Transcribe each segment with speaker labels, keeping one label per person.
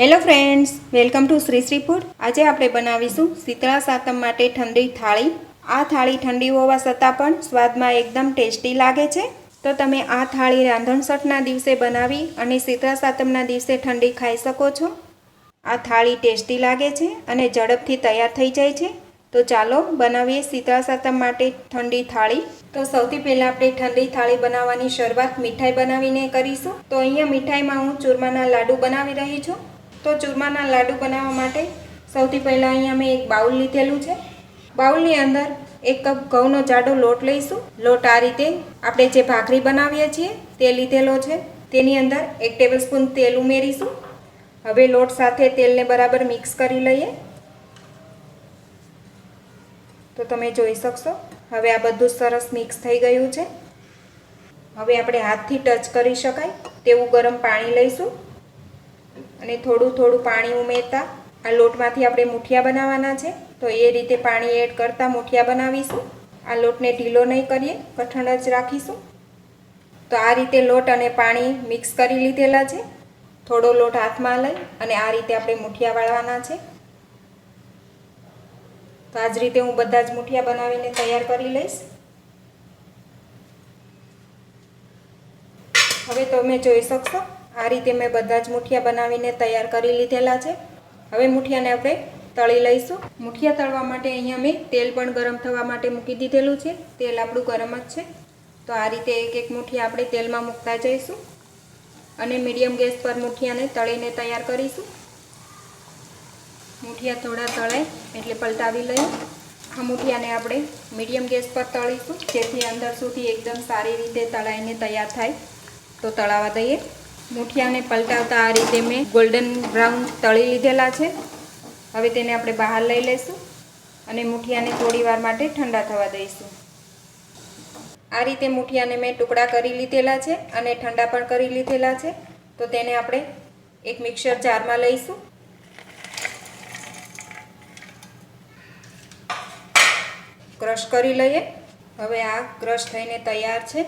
Speaker 1: Hello friends welcome to Shri Shri food આજે આપણે બનાવીશું શીતળા સાતમ માટે ઠંડી થાળી. આ થાળી ઠંડી હોવા છતાં પણ સ્વાદમાં એકદમ ટેસ્ટી લાગે છે. તો તમે આ થાળી રાંધણસઠના દિવસે બનાવી અને શીતળા સાતમના દિવસે ઠંડી ખાઈ શકો છો. આ થાળી ટેસ્ટી લાગે છે અને ઝડપથી તૈયાર થઈ જાય છે. તો ચાલો બનાવીએ શીતળા સાતમ માટે ઠંડી થાળી. તો સૌથી પહેલાં આપણે ઠંડી થાળી બનાવવાની શરૂઆત મીઠાઈ બનાવીને કરીશું. તો અહીંયા મીઠાઈમાં હું ચૂરમાના લાડુ બનાવી રહી છું. તો ચૂરમાના લાડુ બનાવવા માટે સૌથી પહેલાં અહીંયા મેં એક બાઉલ લીધેલું છે. બાઉલની અંદર એક કપ ઘઉંનો જાડો લોટ લઈશું. લોટ આ રીતે આપણે જે ભાખરી બનાવીએ છીએ તે લીધેલો છે. તેની અંદર એક ટેબલસ્પૂન તેલ ઉમેરીશું. હવે લોટ સાથે તેલને બરાબર મિક્સ કરી લઈએ. તો તમે જોઈ શકશો, હવે આ બધું સરસ મિક્સ થઈ ગયું છે. હવે આપણે હાથથી ટચ કરી શકાય તેવું ગરમ પાણી લઈશું. અને થોડું થોડું પાણી ઉમેરતા આ લોટમાંથી આપણે મુઠિયા બનાવવાના છે. તો એ રીતે પાણી એડ કરતાં મુઠિયા બનાવીશું. આ લોટને ઢીલો નહીં કરીએ, કઠણ જ રાખીશું. તો આ રીતે લોટ અને પાણી મિક્સ કરી લીધેલા છે. થોડો લોટ હાથમાં લઈ અને આ રીતે આપણે મુઠિયા વાળવાના છે. તો આ જ રીતે હું બધા જ મુઠિયા બનાવીને તૈયાર કરી લઈશ. હવે તમે જોઈ શકશો આ રીતે મેં બધા જ મુઠિયા બનાવીને તૈયાર કરી લીધેલા છે. હવે મુઠિયાને આપણે તળી લઈશું. મુઠિયા તળવા માટે અહીંયા મેં તેલ પણ ગરમ થવા માટે મૂકી દીધેલું છે. તેલ આપણું ગરમ જ છે. તો આ રીતે એક એક મુઠિયા આપણે તેલમાં મૂકતા જઈશું. અને મીડિયમ ગેસ પર મુઠિયાને તળીને તૈયાર કરીશું. મુઠિયા થોડા તળાય એટલે પલટાવી લઈએ. આ મુઠિયાને આપણે મીડિયમ ગેસ પર તળીશું. જેથી અંદર સુધી એકદમ સારી રીતે તળાઈને તૈયાર થાય. તો તળાવા દઈએ. મુઠિયાને પલટાવતા આ રીતે મેં ગોલ્ડન બ્રાઉન તળી લીધેલા છે. હવે તેને આપણે બહાર લઈ લઈશું અને મુઠિયાને થોડી વાર માટે ઠંડા થવા દઈશું. આ રીતે મુઠિયાને મેં ટુકડા કરી લીધેલા છે અને ઠંડા પણ કરી લીધેલા છે. તો તેને આપણે એક મિક્સર જારમાં લઈશું. ક્રશ કરી લઈએ. હવે આ ક્રશ થઈને તૈયાર છે.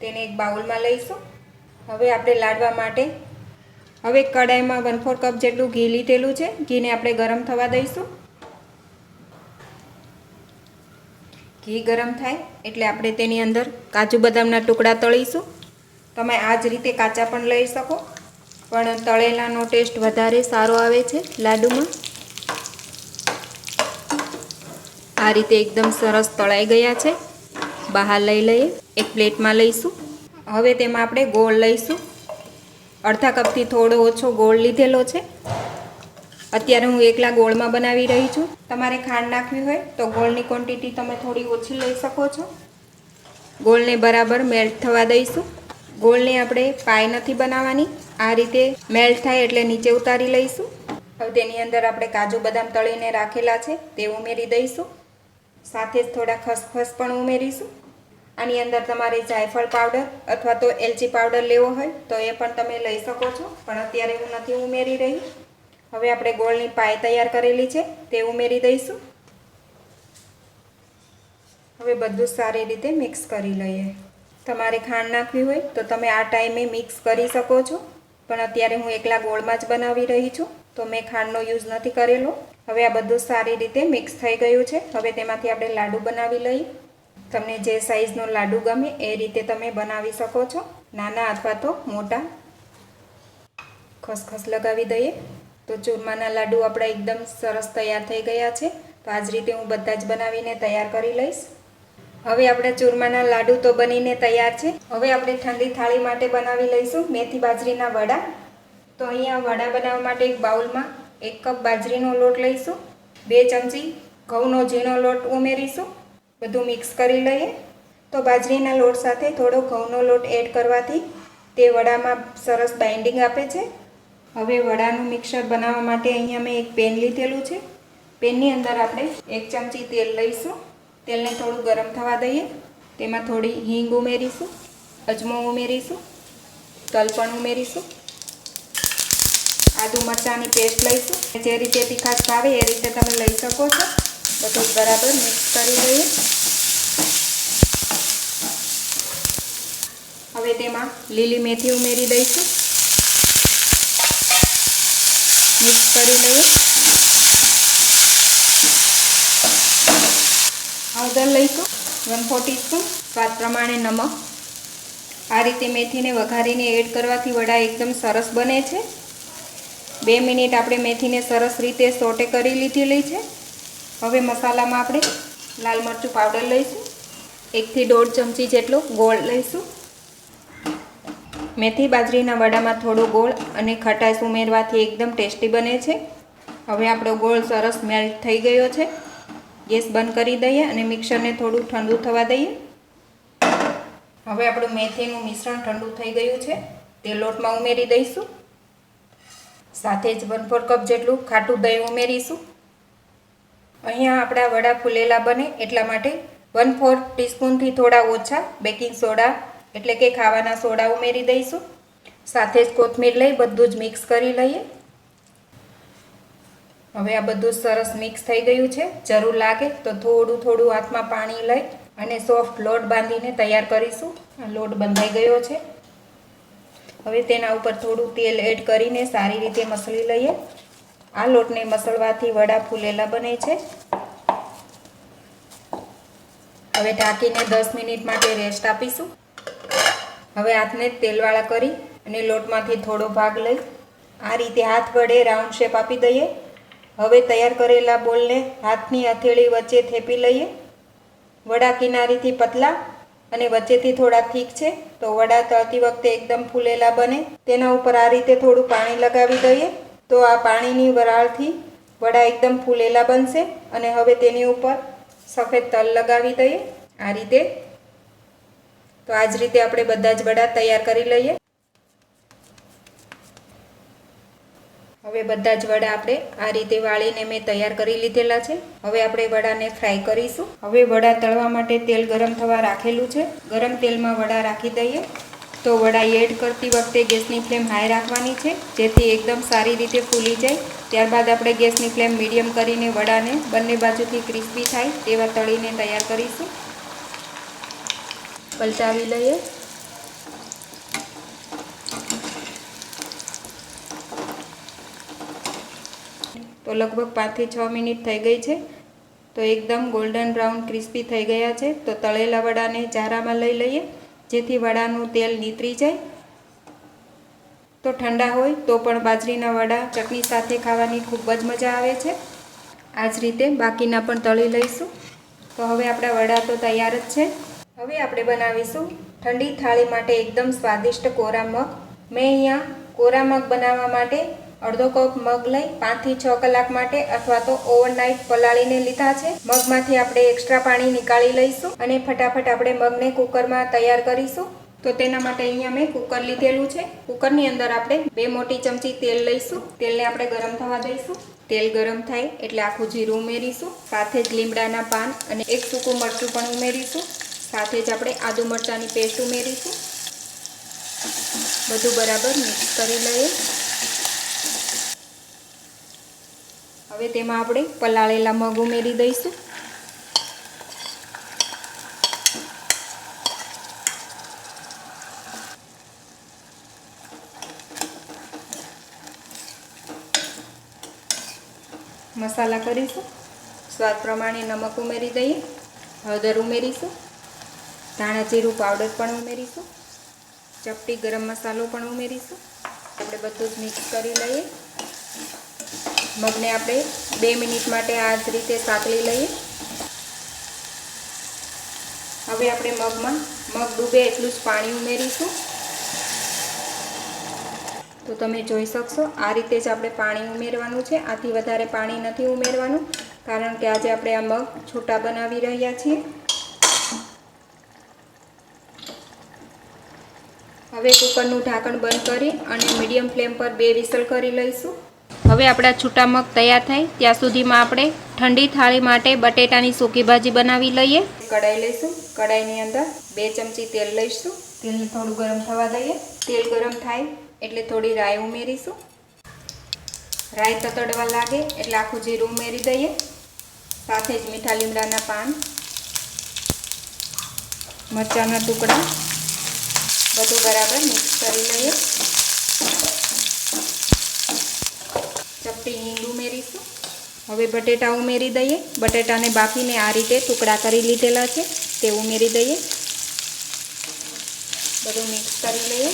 Speaker 1: તેને એક બાઉલમાં લઈશું. હવે આપણે લાડવા માટે. હવે કડાઈમાં વન ફોર કપ જેટલું ઘી લીધેલું છે. ઘીને આપણે ગરમ થવા દઈશું. ઘી ગરમ થાય એટલે આપણે તેની અંદર કાજુ બદામના ટુકડા તળીશું. તમે આ જ રીતે કાચા પણ લઈ શકો. પણ તળેલાનો ટેસ્ટ વધારે સારો આવે છે લાડુમાં. આ રીતે એકદમ સરસ તળાઈ ગયા છે. બહાર લઈ લઈએ. એક પ્લેટમાં લઈશું. હવે તેમાં આપણે ગોળ લઈશું. અડધા કપથી થોડો ઓછો ગોળ લીધેલો છે. અત્યારે હું એકલા ગોળમાં બનાવી રહી છું. તમારે ખાંડ નાખવી હોય તો ગોળની ક્વોન્ટિટી તમે થોડી ઓછી લઈ શકો છો. ગોળને બરાબર મેલ્ટ થવા દઈશું. ગોળને આપણે પાય નથી બનાવવાની. આ રીતે મેલ્ટ થાય એટલે નીચે ઉતારી લઈશું. હવે તેની અંદર આપણે કાજુ બદામ તળીને રાખેલા છે, તે ઉમેરી દઈશું. સાથે જ થોડા ખસખસ પણ ઉમેરીશું. આની અંદર તમારે જાયફળ પાવડર અથવા તો એલચી પાવડર લેવો હોય, તો એ પણ તમે લઈ શકો છો. પણ અત્યારે હું નથી ઉમેરી રહી. હવે આપણે ગોળની પાય તૈયાર કરેલી છે, તે ઉમેરી દઈશું. હવે બધું સારી રીતે મિક્સ કરી લઈએ. તમારે ખાંડ નાખવી હોય, તો તમે આ ટાઈમે મિક્સ કરી શકો છો. પણ અત્યારે હું એકલા ગોળમાં જ બનાવી રહી છું, તો મેં ખાંડનો યુઝ નથી કરેલો. હવે આ બધું સારી રીતે મિક્સ થઈ ગયું છે. હવે તેમાંથી આપણે લાડુ બનાવી લઈએ. તમને જે સાઈઝનો લાડુ ગમે એ રીતે તમે બનાવી શકો છો. નાના અથવા તો મોટા. ખસખસ લગાવી દઈએ. તો ચૂરમાના લાડુ આપણા એકદમ સરસ તૈયાર થઈ ગયા છે. તો આ જ રીતે હું બધા જ બનાવીને તૈયાર કરી લઈશ. હવે આપણે ચૂરમાના લાડુ તો બનીને તૈયાર છે. હવે આપણે ઠંડી થાળી માટે બનાવી લઈશું મેથી બાજરીના વડા. તો અહીંયા વડા બનાવવા માટે એક બાઉલમાં એક કપ બાજરીનો લોટ લઈશું. બે ચમચી ઘઉંનો ઝીણો લોટ ઉમેરીશું. બધું મિક્સ કરી લઈએ. તો બાજરીના લોટ સાથે થોડો ઘઉંનો લોટ એડ કરવાથી તે વડામાં સરસ બાઇન્ડિંગ આપે છે. હવે વડાનું મિક્સર બનાવવા માટે અહીંયા મેં એક પેન લીધેલું છે. પેનની અંદર આપણે એક ચમચી તેલ લઈશું. તેલને થોડું ગરમ થવા દઈએ. તેમાં થોડી હિંગ ઉમેરીશું, અજમો ઉમેરીશું તલ પણ ઉમેરીશું. આદુ મરચાંની પેસ્ટ લઈશું. જે રીતે તીખાશ ભાવે એ રીતે તમે લઈ શકો છો. બધું બરાબર મિક્સ કરી લઈએ. હવે તેમાં લીલી મેથી ઉમેરી દઈશું. મિક્સ કરી લઈએ. હળદર લઈશું વન ફોર્ટી સ્પૂન સ્વાદ પ્રમાણે નમક. આ રીતે મેથીને વઘારીને એડ કરવાથી વડા એકદમ સરસ બને છે. બે મિનિટ આપણે મેથીને સરસ રીતે સોટે કરી લીધેલી છે. હવે મસાલામાં આપણે લાલ મરચું પાવડર લઈશું. એકથી દોઢ ચમચી જેટલો ગોળ લઈશું. મેથી બાજરીના વડામાં થોડો ગોળ અને ખટાશ ઉમેરવાથી એકદમ ટેસ્ટી બને છે. હવે આપણો ગોળ સરસ મેલ્ટ થઈ ગયો છે. ગેસ બંધ કરી દઈએ અને મિક્સરને થોડું ઠંડુ થવા દઈએ. હવે આપણું મેથીનું મિશ્રણ ઠંડુ થઈ ગયું છે. તે લોટમાં ઉમેરી દઈશું. સાથે જ વન ફોર કપ જેટલું ખાટું દહીં ઉમેરીશું. અહીંયા આપણા વડા ફૂલેલા બને એટલા માટે વન ફોર ટીસ્પૂનથી થોડા ઓછા બેકિંગ સોડા એટલે કે ખાવાના સોડા ઉમેરી દઈશું. સાથે જ કોથમીર લઈ બધું જ મિક્સ કરી લઈએ. હવે આ બધું સરસ મિક્સ થઈ ગયું છે. જરૂર લાગે તો થોડું થોડું હાથમાં પાણી લઈ અને સોફ્ટ લોટ બાંધીને તૈયાર કરીશું. લોટ બંધાઈ ગયો છે. હવે તેના ઉપર થોડું તેલ એડ કરીને સારી રીતે મસળી લઈએ. આ લોટને મસળવાથી વડા ફૂલેલા બને છે. હવે ઢાંકીને દસ મિનિટ માટે રેસ્ટ આપીશું. હવે હાથને તેલવાળા કરી અને લોટમાંથી થોડો ભાગ લઈ આ રીતે હાથ વડે રાઉન્ડ શેપ આપી દઈએ. હવે તૈયાર કરેલા બોલને હાથની હથેળી વચ્ચે થેપી લઈએ. વડા કિનારીથી પતલા અને વચ્ચેથી થોડા થીક છે તો વડા તળતી વખતે એકદમ ફૂલેલા બને. તેના ઉપર આ રીતે થોડું પાણી લગાવી દઈએ. તો આ પાણીની વરાળથી વડા એકદમ ફૂલેલા બનશે અને હવે તેની ઉપર સફેદ તલ લગાવી દઈએ. આ રીતે. તો આ જ રીતે આપણે બધા જ વડા તૈયાર કરી લઈએ. હવે બધા જ વડા આપણે આ રીતે વાળીને મેં તૈયાર કરી લીધેલા છે. હવે આપણે વડાને ફ્રાય કરીશું. હવે વડા તળવા માટે તેલ ગરમ થવા રાખેલું છે. ગરમ તેલમાં વડા રાખી દઈએ. તો વડા એડ કરતી વખતે ગેસની ફ્લેમ હાઈ રાખવાની છે, જેથી એકદમ સારી રીતે ફૂલી જાય. ત્યારબાદ આપણે ગેસની ફ્લેમ મીડિયમ કરીને વડાને બંને બાજુથી ક્રિસ્પી થાય તેવા તળીને તૈયાર કરીશું. પલટાવી લઈએ. તો લગભગ પાંચથી છ મિનિટ થઈ ગઈ છે. તો એકદમ ગોલ્ડન બ્રાઉન ક્રિસ્પી થઈ ગયા છે. તો તળેલા વડાને ચારામાં લઈ લઈએ. જેથી વડાનું તેલ નીતરી જાય. તો ઠંડા હોય તો પણ બાજરીના વડા, ચટણી સાથે ખાવાની ખૂબ જ મજા આવે છે. આ જ રીતે બાકીના પણ તળી લઈશું. તો હવે આપણા વડા તો તૈયાર જ છે. હવે આપણે બનાવીશું ઠંડી થાળી માટે એકદમ સ્વાદિષ્ટ કોરા મગ. મેં અહીંયા કોરા મગ બનાવવા માટે અડધો કપ મગ લઈ પાંચથી છ કલાક માટે અથવા તો ઓવરનાઇટ પલાળીને લીધા છે. મગમાંથી આપણે એક્સ્ટ્રા પાણી નીકાળી લઈશું અને ફટાફટ આપણે મગને કુકરમાં તૈયાર કરીશું. તો તેના માટે અહીંયા મેં કુકર લીધેલું છે. કુકરની અંદર આપણે બે મોટી ચમચી તેલ લઈશું. તેલને આપણે ગરમ થવા દઈશું. તેલ ગરમ થાય એટલે આખું જીરું ઉમેરીશું. સાથે જ લીમડાના પાન અને એક સૂકું મરચું પણ ઉમેરીશું. સાથે જ આપણે આદુ મરચાંની પેસ્ટ ઉમેરીશું. બધું બરાબર મિક્સ કરી લઈએ. હવે તેમાં આપણે પલાળેલા મગ ઉમેરી દઈશું. મસાલા કરીશું. સ્વાદ પ્રમાણે નમક ઉમેરી દઈએ. હળદર ઉમેરીશું. ધાણા જીરું પાવડર પણ ઉમેરીશું. ચપટી ગરમ મસાલો પણ ઉમેરીશું. આપણે બધું જ મિક્સ કરી લઈએ. મગને આપણે બે મિનિટ માટે આ જ રીતે સાંકળી લઈએ. હવે આપણે મગમાં, મગ ડૂબે એટલું જ પાણી ઉમેરીશું. તો તમે જોઈ શકશો, આ રીતે જ આપણે પાણી ઉમેરવાનું છે. આથી વધારે પાણી નથી ઉમેરવાનું, કારણ કે આજે આપણે આ મગ છૂટા બનાવી રહ્યા છીએ. હવે કુકરનું ઢાંકણ બંધ કરી અને મીડિયમ ફ્લેમ પર બે વિસલ કરી લઈશું. હવે આપણા છૂટા મગ તૈયાર થાય, ત્યાં સુધીમાં આપણે ઠંડી થાળી માટે બટેટાની સૂકી ભાજી બનાવી લઈએ. કડાઈ લઈશું કડાઈની અંદર બે ચમચી તેલ લઈશું. તેલને થોડું ગરમ થવા દઈએ. તેલ ગરમ થાય એટલે થોડી રાઈ ઉમેરીશું. રાઈ તતડવા લાગે એટલે આખું જીરું ઉમેરી દઈએ. સાથે જ મીઠા લીમડાના પાન, મરચાંના ટુકડા, બધું બરાબર મિક્સ કરી લઈએ. ચપટી હિંગ ઉમેરીશું. હવે બટેટા ઉમેરી દઈએ. બટેટાને બાફીને આ રીતે ટુકડા કરી લીધેલા છે. તે ઉમેરી દઈએ. બધું મિક્સ કરી લઈએ.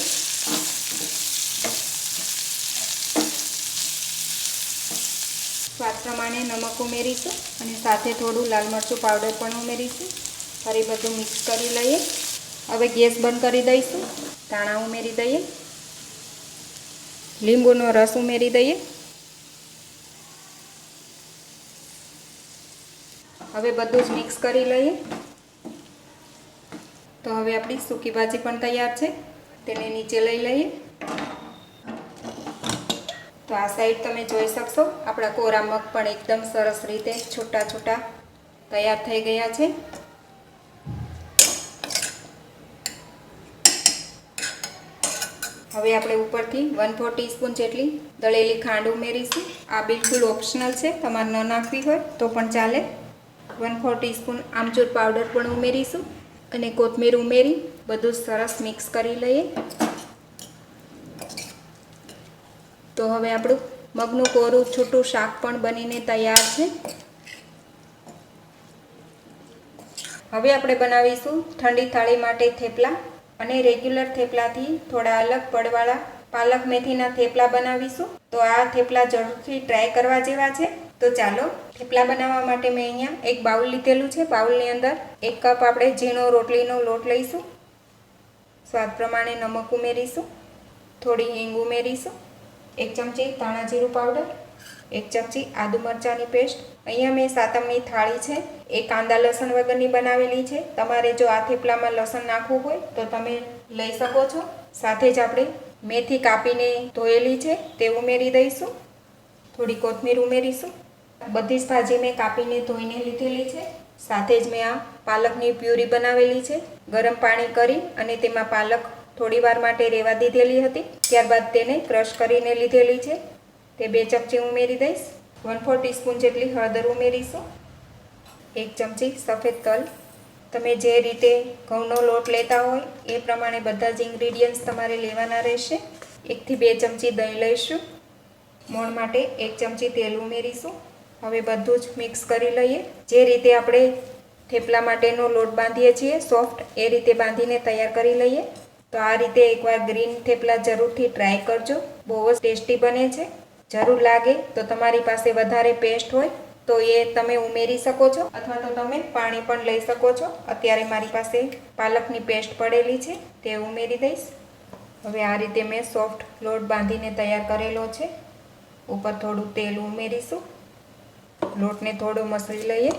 Speaker 1: સ્વાદ પ્રમાણે નમક ઉમેરીશું અને સાથે થોડું લાલ મરચું પાવડર પણ ઉમેરીશું. ફરી બધું મિક્સ કરી લઈએ. હવે ગેસ બંધ કરી દઈશું. ધાણા ઉમેરી દઈએ. લીંબુનો રસ ઉમેરી દઈએ. હવે બધું જ મિક્સ કરી લઈએ. તો હવે આપણી સૂકી ભાજી પણ તૈયાર છે. તેને નીચે લઈ લઈએ. તો આ સાઈડ તમે જોઈ શકશો, આપણા કોરા મગ પણ એકદમ સરસ રીતે છૂટા છૂટા તૈયાર થઈ ગયા છે. હવે આપણે ઉપરથી વન ફોર ટીસ્પૂન જેટલી દળેલી ખાંડ ઉમેરીશું. આ બિલકુલ ઓપ્શનલ છે, તમારે ન નાખવી હોય તો પણ ચાલે. વન ફોર ટીસ્પૂન આમચૂર પાવડર પણ ઉમેરીશું અને કોથમીર ઉમેરી બધું સરસ મિક્સ કરી લઈએ. તો હવે આપણું મગનું કોરું છૂટું શાક પણ બનીને તૈયાર છે. હવે આપણે બનાવીશું ઠંડી થાળી માટે થેપલા અને રેગ્યુલર થેપલાથી થોડા અલગ પડવાળા પાલક મેથીના થેપલા બનાવીશું. તો આ થેપલા જરૂરથી ટ્રાય કરવા જેવા છે. તો ચાલો, થેપલા બનાવવા માટે મેં અહીંયા એક બાઉલ લીધેલું છે. બાઉલની અંદર એક કપ આપણે ઝીણો રોટલીનો લોટ લઈશું. સ્વાદ પ્રમાણે નમક ઉમેરીશું. થોડી હિંગ ઉમેરીશું. એક ચમચી ધાણા જીરું પાવડર, એક ચમચી આદુ મરચાંની પેસ્ટ. અહીંયા મેં સાતમની થાળી છે. એ કાંદા લસણ વગરની બનાવેલી છે. તમારે જો આ થેપલામાં લસણ નાખવું હોય તો તમે લઈ શકો છો. સાથે જ આપણે મેથી કાપીને ધોયેલી છે તે ઉમેરી દઈશું. થોડી કોથમીર ઉમેરીશું. બધી જ ભાજી મેં કાપીને ધોઈને લીધેલી છે. સાથે જ મેં આ પાલકની પ્યુરી બનાવેલી છે. ગરમ પાણી કરી અને તેમાં પાલક થોડી વાર માટે રેવા દીધેલી હતી. ત્યારબાદ તેને ક્રશ કરીને લીધેલી છે. તે બે ચમચી ઉમેરી દઈશ. વન ફોર ટીસ્પૂન જેટલી હળદર ઉમેરીશું. એક ચમચી સફેદ તલ. તમે જે રીતે ઘઉંનો લોટ લેતા હોય, એ પ્રમાણે બધા જ ઇન્ગ્રીડિયન્ટ્સ તમારે લેવાના રહેશે. એકથી બે ચમચી દહીં લઈશું. મોણ માટે એક ચમચી તેલ ઉમેરીશું. હવે બધું જ મિક્સ કરી લઈએ. જે રીતે આપણે થેપલા માટેનો લોટ બાંધીએ છીએ સોફ્ટ એ રીતે બાંધીને તૈયાર કરી લઈએ. તો આ રીતે એકવાર ગ્રીન થેપલા જરૂરથી ટ્રાય કરજો. બહુ જ ટેસ્ટી બને છે. જરૂર લાગે તો તમારી પાસે વધારે પેસ્ટ હોય તો એ તમે ઉમેરી શકો છો, અથવા તો તમે પાણી પણ લઈ શકો છો. અત્યારે મારી પાસે પાલકની પેસ્ટ પડેલી છે, તે ઉમેરી દઈશ. હવે આ રીતે મેં સોફ્ટ લોટ બાંધીને તૈયાર કરેલો છે. ઉપર થોડું તેલ ઉમેરીશું. લોટને થોડો મસળી લઈએ.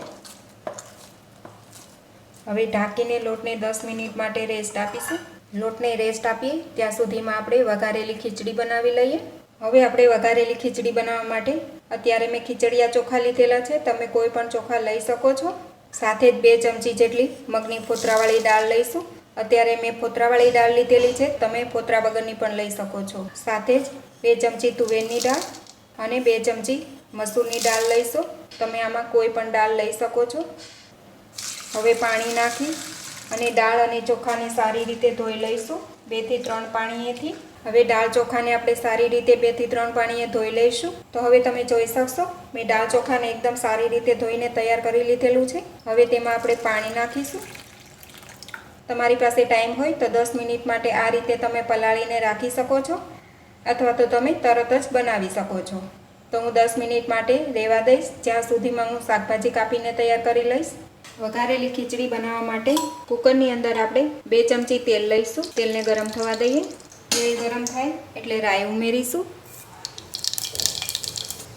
Speaker 1: હવે ઢાંકીને લોટને દસ મિનિટ માટે રેસ્ટ આપીશું. લોટને રેસ્ટ આપીએ, ત્યાં સુધીમાં આપણે વઘારેલી ખીચડી બનાવી લઈએ. હવે આપણે વઘારેલી ખીચડી બનાવવા માટે અત્યારે મેં ખીચડિયા ચોખા લીધેલા છે, તમે કોઈ પણ ચોખા લઈ શકો છો. સાથે જ બે ચમચી જેટલી મગની ફોતરાવાળી દાળ લઈશું. અત્યારે મેં ફોતરાવાળી દાળ લીધેલી છે, તમે ફોતરા વગરની પણ લઈ શકો છો. સાથે જ બે ચમચી તુવેરની દાળ અને બે ચમચી મસૂરની દાળ લઈશું. તમે આમાં કોઈ પણ દાળ લઈ શકો છો. હવે પાણી નાખી અને દાળ અને ચોખાને સારી રીતે ધોઈ લઈશું. બેથી ત્રણ પાણીએથી. હવે દાળ ચોખાને આપણે સારી રીતે બેથી ત્રણ પાણીએ ધોઈ લઈશું. તો હવે તમે જોઈ શકશો, મેં દાળ ચોખાને એકદમ સારી રીતે ધોઈને તૈયાર કરી લીધેલું છે. હવે તેમાં આપણે પાણી નાખીશું. તમારી પાસે ટાઈમ હોય તો દસ મિનિટ માટે આ રીતે તમે પલાળીને રાખી શકો છો. અથવા તો તમે તરત જ બનાવી શકો છો. તો હું દસ મિનિટ માટે રહેવા દઈશ. જ્યાં સુધીમાં હું શાકભાજી કાપીને તૈયાર કરી લઈશ. વઘારેલી ખીચડી બનાવવા માટે કુકરની અંદર આપણે બે ચમચી તેલ લઈશું. તેલને ગરમ થવા દઈએ. તેલ ગરમ થાય એટલે રાઈ ઉમેરીશું.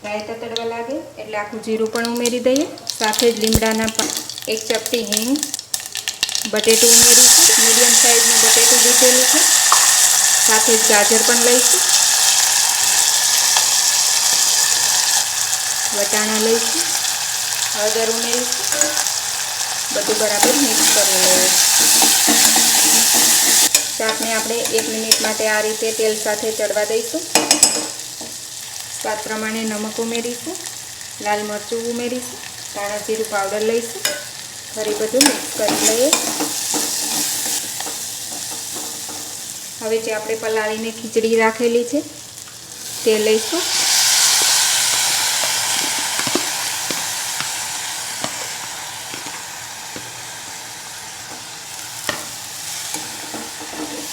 Speaker 1: રાઈ તતડવા લાગે એટલે આખું જીરું પણ ઉમેરી દઈએ. સાથે જ લીમડાના પણ એક ચપટી હિંગ, બટેટું ઉમેરીશું. મીડિયમ સાઇઝનું બટેટું લીધેલું છે. સાથે જ ગાજર પણ લઈશું. વટાણા લઈશું, હળદર ઉમેરીશું, બધું બરાબર મિક્સ કરી લઈએ શાકને આપણે એક મિનિટ માટે આ રીતે તેલ સાથે ચડવા દઈશું. સ્વાદ પ્રમાણે નમક ઉમેરીશું, લાલ મરચું ઉમેરીશું, ધાણા જીરું પાવડર લઈશું. ફરી બધું મિક્સ કરી લઈએ. હવે જે આપણે પલાળીને ખીચડી રાખેલી છે, તે લઈશું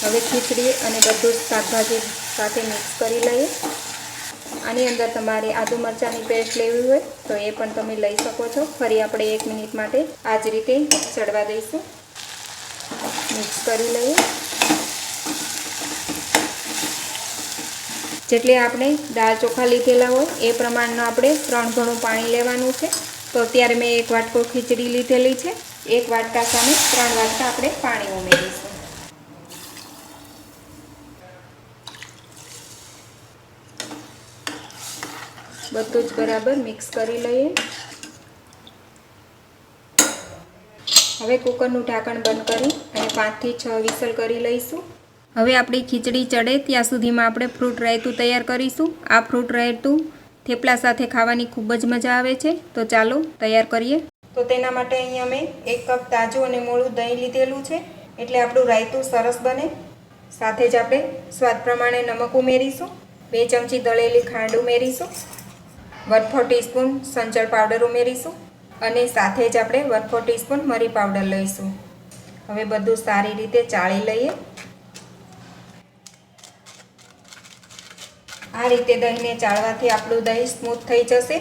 Speaker 1: હવે ખીચડી અને બધું જ શાકભાજી સાથે મિક્સ કરી લઈએ. આની અંદર તમારે આદુ મરચાંની પેસ્ટ લેવી હોય તો એ પણ તમે લઈ શકો છો. ફરી આપણે એક મિનિટ માટે આ જ રીતે ચડવા દઈશું. મિક્સ કરી લઈએ. જેટલી આપણે દાળ ચોખા લીધેલા હોય એ પ્રમાણનું આપણે ત્રણ ઘણું પાણી લેવાનું છે. તો અત્યારે મેં એક વાટકો ખીચડી લીધેલી છે. એક વાટકા સામે ત્રણ વાટકા આપણે પાણી ઉમેરીશું. બધું જ બરાબર મિક્સ કરી લઈએ. હવે કુકરનું ઢાંકણ બંધ કરી અને પાંચથી છ વિસલ કરી લઈશું. હવે આપણી ખીચડી ચડે ત્યાં સુધીમાં આપણે ફ્રૂટ રાયતું તૈયાર કરીશું. આ ફ્રૂટ રાયતું થેપલા સાથે ખાવાની ખૂબ જ મજા આવે છે. તો ચાલો તૈયાર કરીએ. તો તેના માટે અહીંયા મેં એક કપ તાજું અને મોળું દહીં લીધેલું છે. એટલે આપણું રાયતું સરસ બને. સાથે જ આપણે સ્વાદ પ્રમાણે નમક ઉમેરીશું. બે ચમચી દળેલી ખાંડ ઉમેરીશું. વન ફોર ટીસ્પૂન સંચળ પાવડર ઉમેરીશું અને સાથે જ આપણે વન ફોર ટીસ્પૂન મરી પાવડર લઈશું. હવે બધું સારી રીતે ચાળી લઈએ. આ રીતે દહીંને ચાળવાથી આપણું દહીં સ્મૂથ થઈ જશે.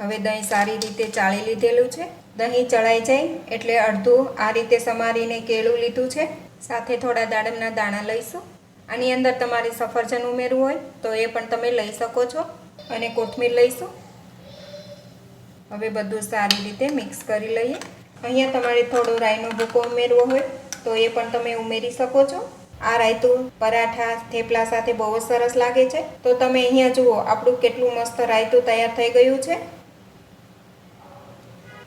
Speaker 1: હવે દહીં સારી રીતે ચાળી લીધેલું છે. દહીં ચડાઈ જાય એટલે અડધું આ રીતે સમારીને કેળું લીધું છે. સાથે થોડા દાડમના દાણા લઈશું. આની અંદર તમારે સફરજન ઉમેરવું હોય તો એ પણ તમે લઈ શકો છો. અને કોથમીર લઈશું. હવે બધું સારી રીતે મિક્સ કરી લઈએ. અહીંયા તમારે થોડો રાઈનો ભૂકો ઉમેરવો હોય તો એ પણ તમે ઉમેરી શકો છો. આ રાયતું પરાઠા, થેપલા સાથે બહુ જ સરસ લાગે છે. તો તમે અહીંયા જુઓ, આપણું કેટલું મસ્ત રાયતું તૈયાર થઈ ગયું છે.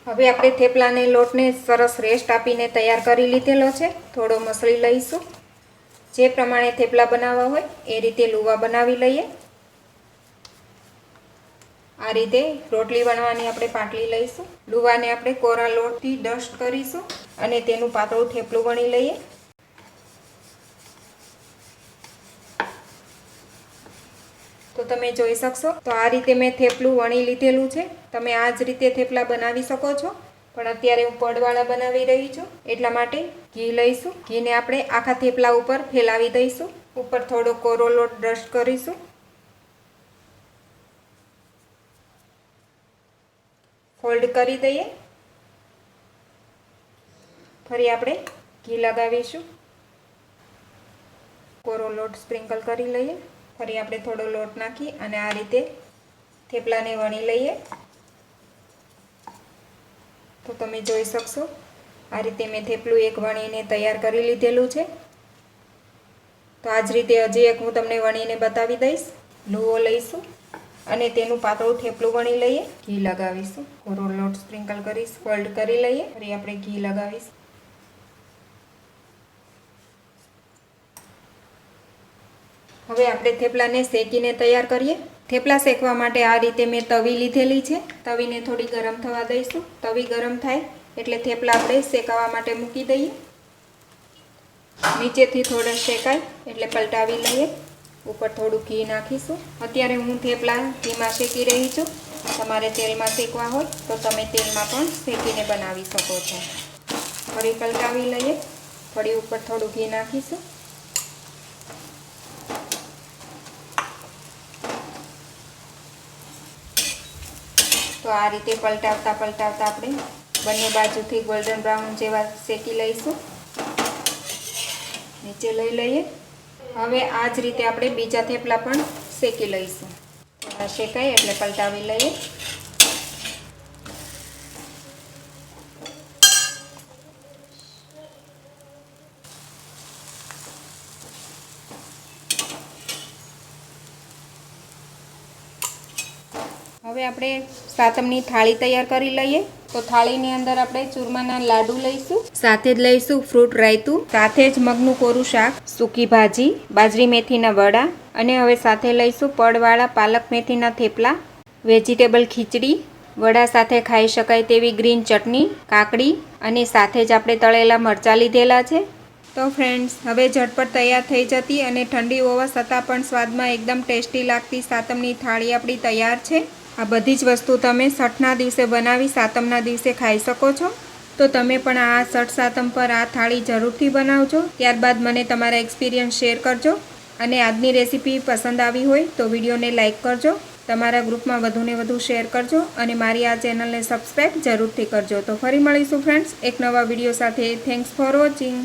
Speaker 1: હવે આપણે થેપલાને લોટને સરસ રેસ્ટ આપીને તૈયાર કરી લીધેલો છે. થોડો મસળી લઈશું. જે પ્રમાણે થેપલા બનાવવા હોય એ રીતે લુવા બનાવી લઈએ. આ રીતે રોટલી વણવાની આપણે પાટલી લઈશું. લુવાને આપણે કોરા લોટથી ડસ્ટ કરીશું અને તેનું પાતળું થેપલું વણી લઈએ. તો તમે જોઈ શકશો, તો આ રીતે મેં થેપલું વણી લીધેલું છે. તમે આ જ રીતે થેપલા બનાવી શકો છો. પણ અત્યારે હું પડવાળા બનાવી રહી છું. એટલા માટે ઘી લઈશું. ઘીને આપણે આખા થેપલા ઉપર ફેલાવી દઈશું. ઉપર થોડો કોરો લોટ ડસ્ટ કરીશું. ફોલ્ડ કરી દઈએ. ફરી આપણે ઘી લગાવીશું. કોરો લોટ સ્પ્રિંકલ કરી લઈએ. ફરી આપણે થોડો લોટ નાખી અને આ રીતે થેપલાને વણી લઈએ. તો તમે જોઈ શકશો, આ રીતે મેં થેપલું એક વણીને તૈયાર કરી લીધેલું છે. તો આ જ રીતે હજી એક હું તમને વણીને બતાવી દઈશ. લુઓ લઈશું. અને તેનું પાતળું થેપલું વણી લઈએ. ઘી લગાવીશું. કોરો લોટ સ્પ્રિંકલ કરીશ. ફોલ્ડ કરી લઈએ. ફરી આપણે ઘી લગાવીશું. હવે આપણે થેપલાને શેકીને તૈયાર કરીએ. થેપલા શેકવા માટે આ રીતે મેં તવી લીધેલી છે. તવીને થોડી ગરમ થવા દઈશું. તવી ગરમ થાય એટલે થેપલા આપણે શેકાવા માટે મૂકી દઈએ. નીચેથી થોડા શેકાય એટલે પલટાવી લઈએ. ઉપર થોડું ઘી નાખીશું. અત્યારે હું થેપલા ઘીમાં શેકી રહી છું. તમારે તેલમાં શેકવા હોય તો તમે તેલમાં પણ શેકીને બનાવી શકો છો. ફરી પલટાવી લઈએ. ફરી ઉપર થોડું ઘી નાખીશું. તો આ રીતે પલટાવતા પલટાવતા આપણે બંને બાજુથી ગોલ્ડન બ્રાઉન જેવા શેકી લઈશું. નીચે લઈ લઈએ. હવે આ જ રીતે આપણે બીજા થેપલા પણ શેકી લઈશું. થોડા શેકાય એટલે પલટાવી લઈએ. હવે આપણે સાતમની થાળી તૈયાર કરી લઈએ. તો થાળીની અંદર આપણે ચૂરમાના લાડુ લઈશું, સાથે જ લઈશું ફ્રૂટ રાયતું, સાથે જ મગનું કોરું શાક, સૂકી ભાજી, બાજરી મેથીના વડા અને હવે સાથે લઈશું પડવાળા પાલક મેથીના થેપલા, વેજીટેબલ ખીચડી, વડા સાથે ખાઈ શકાય તેવી ગ્રીન ચટણી, કાકડી અને સાથે જ આપણે તળેલા મરચાં લીધેલા છે. તો ફ્રેન્ડ્સ હવે ઝટપટ તૈયાર થઈ જતી અને ઠંડી હોવા છતાં પણ સ્વાદમાં એકદમ ટેસ્ટી લાગતી સાતમની થાળી આપણી તૈયાર છે. આ બધી જ વસ્તુ તમે છઠના દિવસે બનાવી, સાતમના દિવસે ખાઈ શકો છો. તો તમે પણ આ સઠ, સાતમ પર આ થાળી જરૂરથી બનાવજો. ત્યારબાદ મને તમારા એક્સપિરિયન્સ શેર કરજો. અને આજની રેસીપી પસંદ આવી હોય તો વિડીયોને લાઇક કરજો. તમારા ગ્રુપમાં વધુને વધુ શેર કરજો. અને મારી આ ચેનલને સબસ્ક્રાઈબ જરૂરથી કરજો. તો ફરી મળીશું, ફ્રેન્ડ્સ. એક નવા વીડિયો સાથે. Thanks for watching.